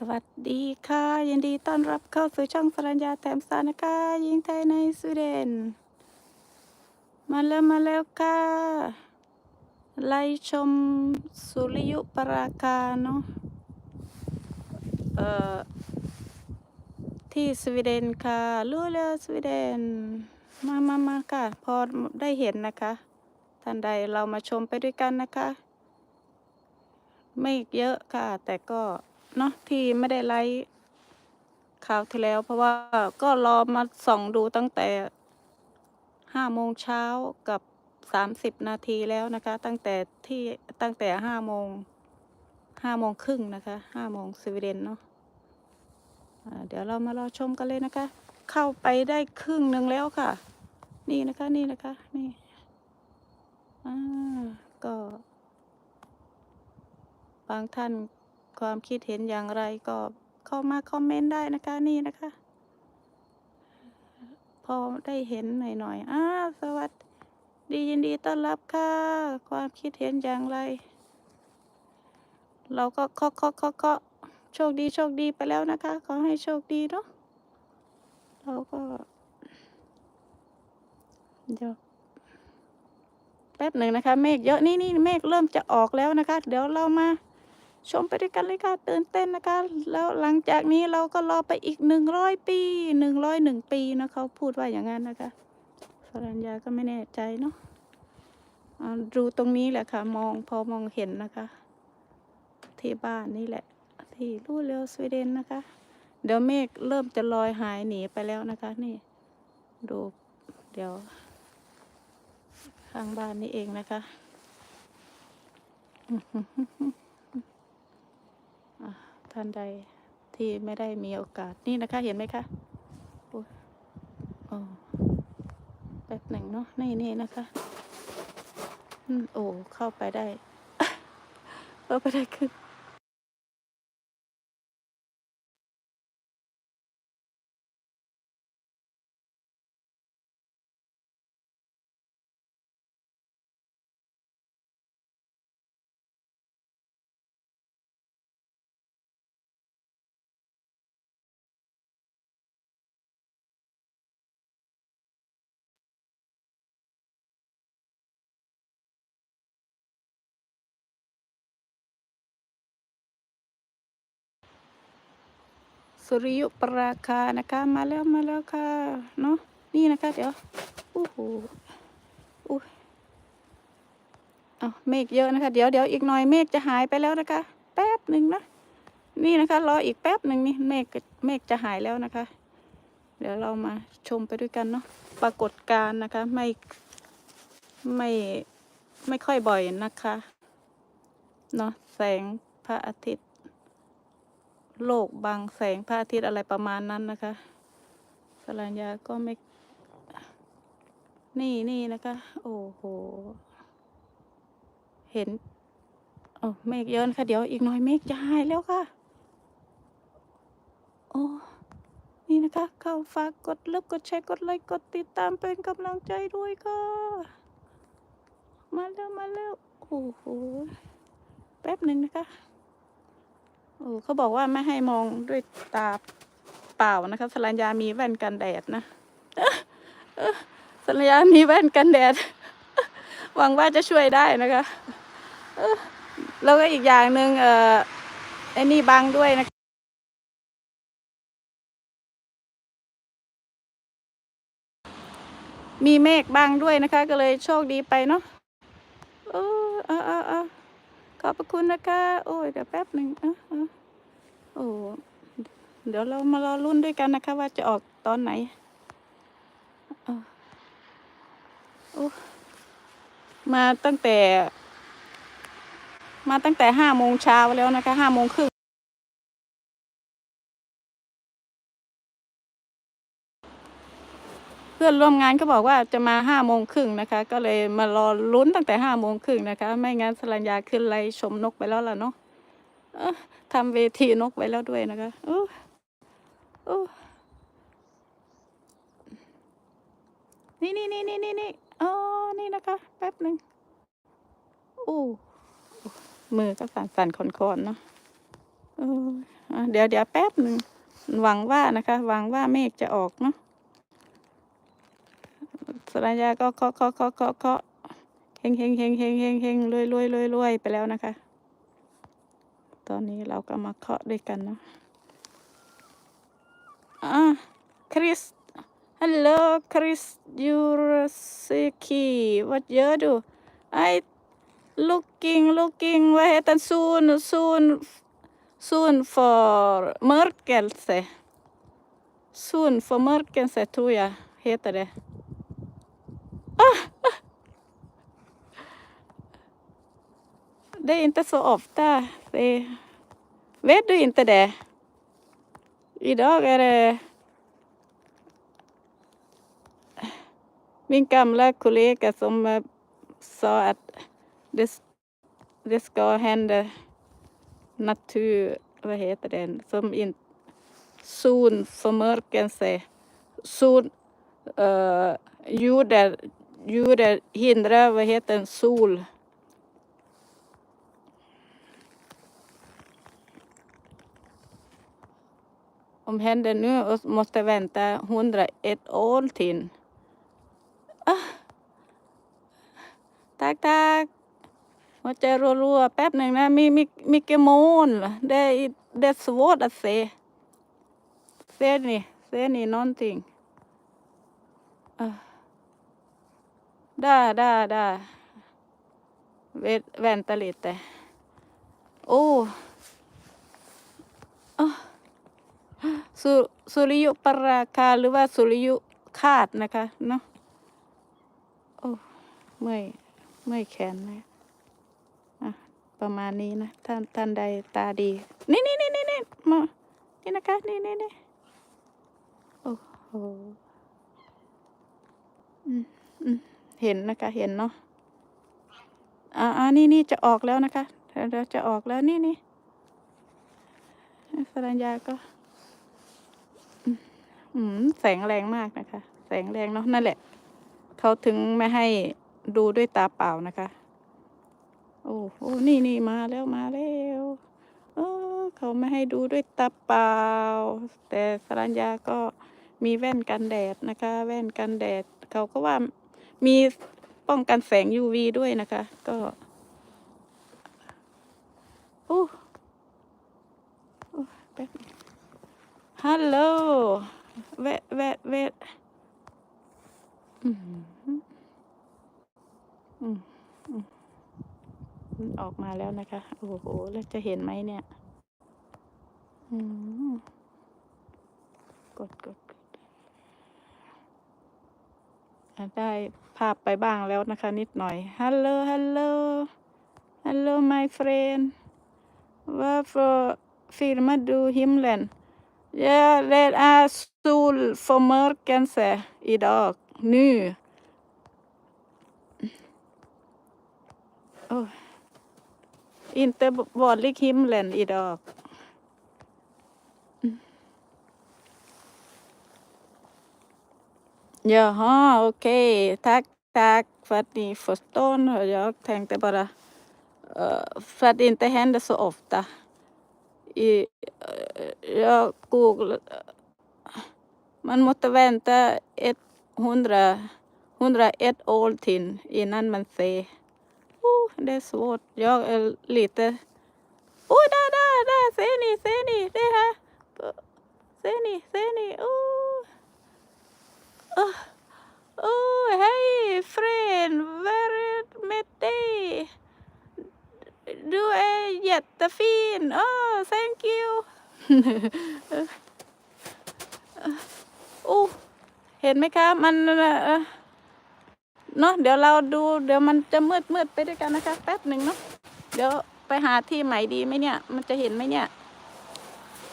สวัสดีค่ะ ยินดีต้อนรับเข้าสู่ช่องสรัญญาแถมสารนะคะยิงไทยในสวีเดน มาแล้วมาแล้วค่ะ ไล่ชมสุริยุปราคาเนาะเอ่อที่สวีเดนค่ะรู้แล้วสวีเดน มามามาค่ะ พอได้เห็นนะคะท่านใดเรามาชมไปด้วยกันนะคะ ไม่เยอะค่ะ แต่ก็ เนาะที่ไม่ได้ไลฟ์ข่าวที่แล้ว เพราะว่าก็รอมาส่องดูตั้งแต่ห้าโมงเช้ากับสามสิบนาทีแล้วนะคะ ตั้งแต่ที่ตั้งแต่ห้าโมงห้าโมงครึ่งนะคะห้าโมงสวีเดนเนาะเดี๋ยวเรามารอชมกันเลยนะคะ เข้าไปได้ครึ่งหนึ่งแล้วค่ะ นี่นะคะนี่นะคะนี่อ่าก็ บางท่าน ความคิดเห็นอย่างไรก็เข้ามาคอมเมนต์ได้นะคะนี่นะคะ พอได้เห็นหน่อยๆอ้าสวัสดียินดีต้อนรับค่ะ ความคิดเห็นอย่างไร เราก็เคาะเคาะเคาะเคาะโชคดีโชคดีไปแล้วนะคะ ขอให้โชคดีเนาะเราก็เดี๋ยวแป๊บหนึ่งนะคะ เมฆเยอะนี่นี่เมฆเริ่มจะออกแล้วนะคะ เดี๋ยวเรามา ชมไปด้วยกันเลยค่ะตื่นเต้นนะคะ แล้วหลังจากนี้เราก็รอไปอีกหนึ่งร้อยปีหนึ่งร้อยหนึ่งปีนะเขาพูดว่าอย่างนั้นนะคะสรัญญาก็ไม่แน่ใจเนาะดูตรงนี้แหละค่ะ มองพอมองเห็นนะคะ ที่บ้านนี่แหละ ที่ลู่เรือสวีเดนนะคะ เดี๋ยวเมฆเริ่มจะลอยหายหนีไปแล้วนะคะ นี่ ดูเดี๋ยว ข้างบ้านนี่เองนะคะอะ ท่านใดที่ไม่ได้มีโอกาสนี่นะคะ เห็นไหมคะโอ้ยโอ้แป๊บหนึ่งเนาะนี่นี่นะคะอืมโอ้เข้าไปได้เข้าไปได้คือ สุริยุปราคานะคะ มาแล้วมาแล้วค่ะ เนาะนี่นะคะ เดี๋ยวโอ้โหอุ้ยเอาเมฆเยอะนะคะ เดี๋ยวเดี๋ยวอีกหน่อยเมฆจะหายไปแล้วนะคะ แป๊บหนึ่งนะนี่นะคะรออีกแป๊บหนึ่งนี่เมฆเมฆจะหายแล้วนะคะ เดี๋ยวเรามาชมไปด้วยกันเนาะปรากฏการณ์นะคะไม่ไม่ไม่ค่อยบ่อยนะคะเนาะแสงพระอาทิตย์ โลกบังแสงพระอาทิตย์อะไรประมาณนั้นนะคะ สรัญญาก็ไม่ นี่นี่นะคะ โอ้โห เห็นโอ้เมฆเยอะนะคะเดี๋ยวอีกหน่อยเมฆจะหายแล้วค่ะ โอ้นี่นะคะ เข้าฝากกดเลิฟกดแชร์กดไลค์กดติดตามเป็นกำลังใจด้วยค่ะ มาแล้วมาแล้วโอ้โห แป๊บหนึ่งนะคะ โอ้เขาบอกว่าไม่ให้มองด้วยตาเปล่านะคะสรัญญามีแว่นกันแดดนะสรัญญามีแว่นกันแดด หวังว่าจะช่วยได้นะคะแล้วก็อีกอย่างหนึ่งเอ่อไอ้นี่บังด้วยนะมีเมฆบังด้วยนะคะ ก็เลยโชคดีไปเนาะเออเออเออ ขอบพระคุณนะคะ โอ้ยเดี๋ยวแป๊บหนึ่งเออโอ้เดี๋ยวเรามารอรุ่นด้วยกันนะคะ ว่าจะออกตอนไหนโอ้มาตั้งแต่ มาตั้งแต่ห้าโมงเช้าแล้วนะคะห้าโมงครึ่ง เพื่อนร่วมงานก็บอกว่าจะมาห้าโมงครึ่งนะคะ ก็เลยมารอลุ้นตั้งแต่ห้าโมงครึ่งนะคะ ไม่งั้นสรัญญาขึ้นไลชมนกไปแล้วล่ะเนาะทำเวทีนกไว้แล้วด้วยนะคะโอ้โอ้นี่นี่นี่นี่นี่นี่อ๋อนี่นะคะ แป๊บหนึ่งโอ้มือก็สั่นๆคอนๆเนเอออะเดี๋ยวเดี๋ยวแป๊บหนึ่งหวังว่านะคะ หวังว่าเมฆจะออกเนาะ สรัญญาก็เคาะเคาะเคาะเคาะเคาะเฮงเฮงเฮงเฮงเฮงเฮงรวยรวยรวยรวยไปแล้วนะคะ ตอนนี้เราก็มาเคาะด้วยกันเนาะอะคริส Hello Chris Yuraseki what you do I looking looking vad heter den? soon soon soon for mörkelse soon for mörkelse tror jag heter det ah! Det är inte så ofta. Det, vet du inte det? Idag är det min gamla kollega som eh, sa att det, det ska hända natur, vad heter det, som in, zonförmörkelse, zon, uh, eh, jorden, jorden hindrar, vad heter det, sol. Om händer nu och måste vänta 101 år till. Ah. ทักทักหัวใจรัวๆแป๊บหนึ่งนะมีมีมีเกมอนได้ได้สวอตอะเซเซนี่เซนี่นอน ได้ได้ได้เวทแวนตลิตแต่โอ้สุสุริยุปราคาหรือว่าสุริยุคาดนะคะเนาะโอ้เมื่อยเมื่อยแขนเลยอะประมาณนี้นะท่านท่านใดตาดี นี่นี่นี่นี่นี่มานี่นะคะ นี่นี่นี่โอ้โหอืมอืม เห็นนะคะเห็นเนาะอ่าอ่านี่นี่จะออกแล้วนะคะเดี๋ยวจะออกแล้วนี่นี่สรัญญาก็อืมอืมแสงแรงมากนะคะ แสงแรงเนาะนั่นแหละ เขาถึงไม่ให้ดูด้วยตาเปล่านะคะ โอ้โอ้นี่นี่มาแล้วมาแล้วเออเขาไม่ให้ดูด้วยตาเปล่า แต่สรัญญาก็มีแว่นกันแดดนะคะ แว่นกันแดด เขาก็ว่า มีป้องกันแสง UV ด้วยนะคะ ก็โอ้แป๊บฮัลโหลเวทเวทเวทอืมอืมออกมาแล้วนะคะ โอ้โห แล้วจะเห็นไหมเนี่ย อืม กดกดกดอะ ได้ภาพไปบ้างแล้วนะคะ นิดหน่อย ฮัลโหล ฮัลโหล ฮัลโหล my friend Varför filmar du himlen? Ja, det är solförmörkelse idag, nu. Oh. Inte vanlig himlen idag. Jaha, okej. Tack, tack för att ni förstår. Jag tänkte bara eh, för att det inte händer så ofta. I, eh, jag googlade. Man måste vänta ett hundra, 101 år till innan man ser. Oh, det är svårt. Jag är lite... Oh, där, där, där! Ser ni, ser ni? Det här. Ser ni, ser ni? Oh. Oh, oh hej friend! Vad är det med dig? Du är jättefin! Oh, thank you! โอ้เห็นไหมคะ มันเอ่อเนาะเดี๋ยวเราดูเดี๋ยวมันจะมืดมืดไปด้วยกันนะคะ แป๊บหนึ่งเนาะเดี๋ยวไปหาที่ใหม่ดีไหมเนี่ย มันจะเห็นไหมเนี่ย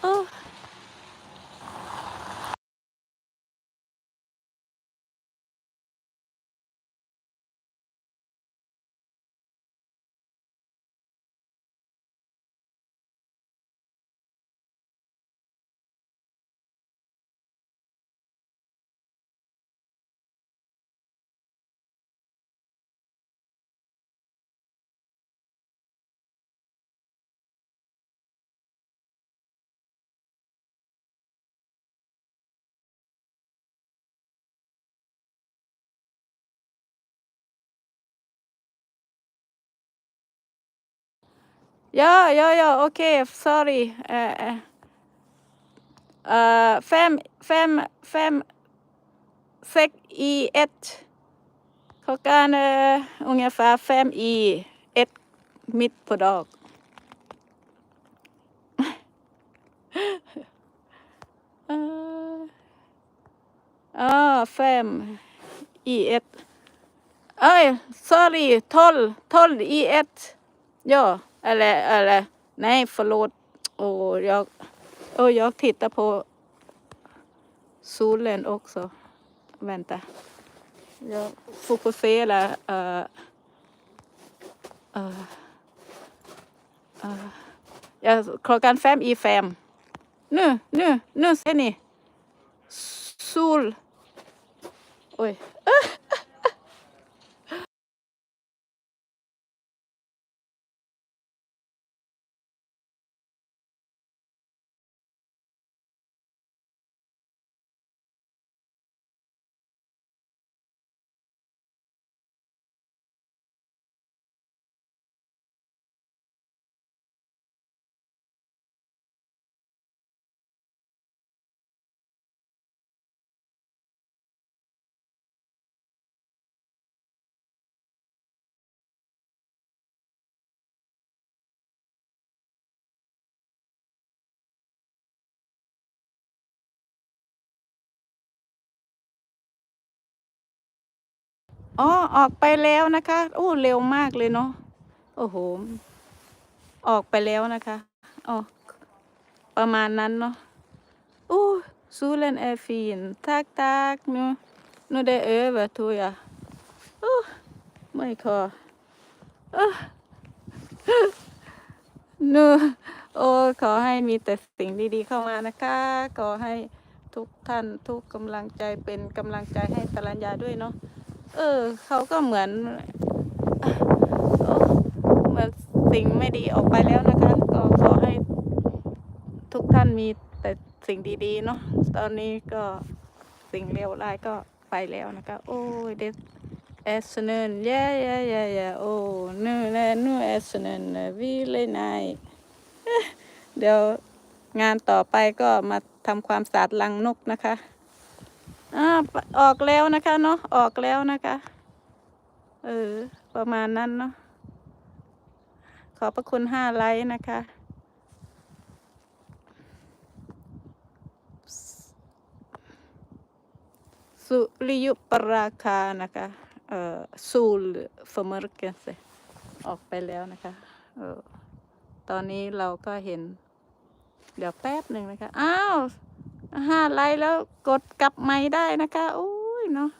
โอ้ Ja, ja, ja, okej, sorry. Uh, uh, fem, fem, fem, sex i ett. Klockan är ungefär fem i ett mitt på dag. Eh, ah, fem i ett. Oj, sorry, tolv, tolv i ett. Ja, eller, eller, nej förlåt. Och jag, och jag tittar på solen också. Vänta. Jag fokuserar. Uh, uh, uh. Ja, klockan fem i fem. Nu, nu, nu ser ni. Sol. Oj. อ๋อออกไปแล้วนะคะโอ้เร็วมากเลยเนาะโอ้โห ออกไปแล้วนะคะอ๋อประมาณนั้นเนาะโอ้ซูเลนแอฟินทักทักนูนูได้เอเวอร์ทุยอะโอ้ไม่คออ้อนูโอ้ขอให้มีแต่สิ่งดีๆเข้ามานะคะ ขอให้ทุกท่านทุกกำลังใจเป็นกำลังใจให้สรัญญาด้วยเนาะ เออ เขาก็เหมือนเหมือนสิ่งไม่ดีออกไปแล้วนะคะ ก็ขอให้ทุกท่านมีแต่สิ่งดีๆเนาะตอนนี้ก็สิ่งเลวร้ายก็ไปแล้วนะคะ โอ้ยเดเอสเนนเย่เย่เย่เย่โอ้นูแลนูเอสเนนวีเลยนายเดี๋ยวงานต่อไปก็มาทำความสะอาดลังนกนะคะ อ่าออกแล้วนะคะเนาะออกแล้วนะคะ เออ ประมาณนั้นเนาะขอบพระคุณห้าไลค์นะคะ สุริยุปราคานะคะ เอ่อซูลฟมอร์เกนเซออกไปแล้วนะคะเออตอนนี้เราก็เห็น เดี๋ยวแป๊บหนึ่งนะคะ อ้าว ห้าไลค์แล้วกดกลับไม่ได้นะคะโอ้ยเนาะ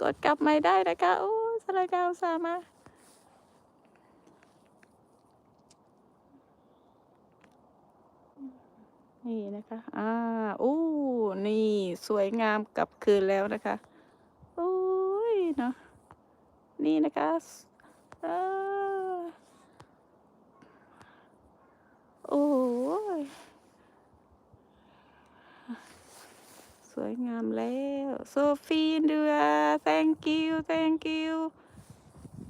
กดกลับไม่ได้นะคะโอ้ยสลายกาวสามานี่นะคะ อ่าโอ้นี่ สวยงามกลับคืนแล้วนะคะโอ้ยเนาะ นี่นะคะอ่าโอ้ย ส วยงามแล้วโซฟีนเดือ thank you thank you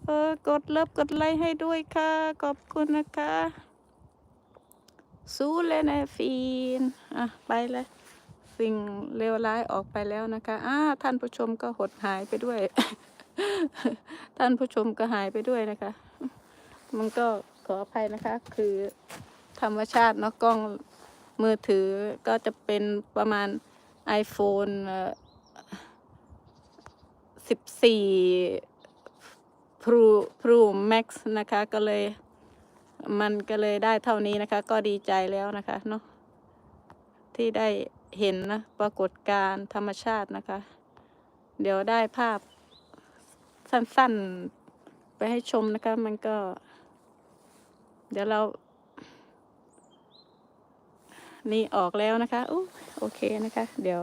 เออกดเลิฟกดไลค์ให้ด้วยค่ะ ขอบคุณนะคะสู้เลยนะฟีนอะไปเลยสิ่งเลวร้ายออกไปแล้วนะคะอ้าท่านผู้ชมก็หดหายไปด้วย ท่านผู้ชมก็หายไปด้วยนะคะ มันก็ขออภัยนะคะ คือธรรมชาติเนาะกล้องมือถือก็จะเป็นประมาณ iPhone สิบสี่ Pro Pro Max นะคะก็เลยมันก็เลยได้เท่านี้นะคะ ก็ดีใจแล้วนะคะเนาะที่ได้เห็นนะปรากฏการธรรมชาตินะคะ เดี๋ยวได้ภาพสั้นๆ ไปให้ชมนะคะ มันก็ เดี๋ยวเรา นี่ออกแล้วนะคะอู้โอเคนะคะ เดี๋ยว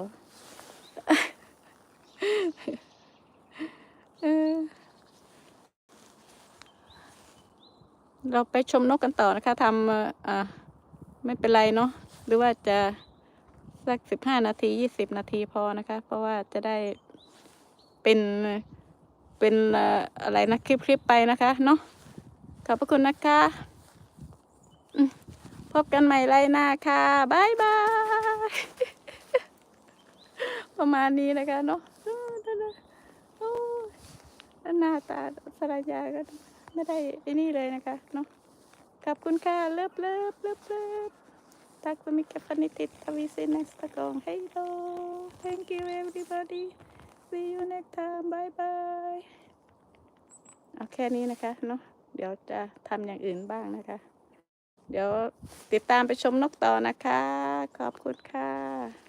เราไปชมนกกันต่อนะคะทำอ่าไม่เป็นไรเนาะหรือว่าจะสักสิบห้านาทียี่สิบนาทีพอนะคะ เพราะว่าจะได้เป็นเป็นอะไรนะคลิปๆไปนะคะเนาะขอบพระคุณนะคะ พบกันใหม่ไรหน้าค่ะบายบาย ประมาณนี้นะคะเนาะโอ้นั่นน่ะโอ้ยหน้าตาสรายาก็ไม่ได้ไอ้นี่เลยนะคะเนาะขอบคุณค่ะเลิฟเลิฟเลิฟเลิฟ Tack så mycket för att ni tittar. Vi ses nästa gång. Hej då! Thank you everybody. See you next time. Bye bye. เอาแค่นี้นะคะเนาะเดี๋ยวจะทำอย่างอื่นบ้างนะคะ เดี๋ยวติดตามไปชมนกต่อนะคะ ขอบคุณค่ะ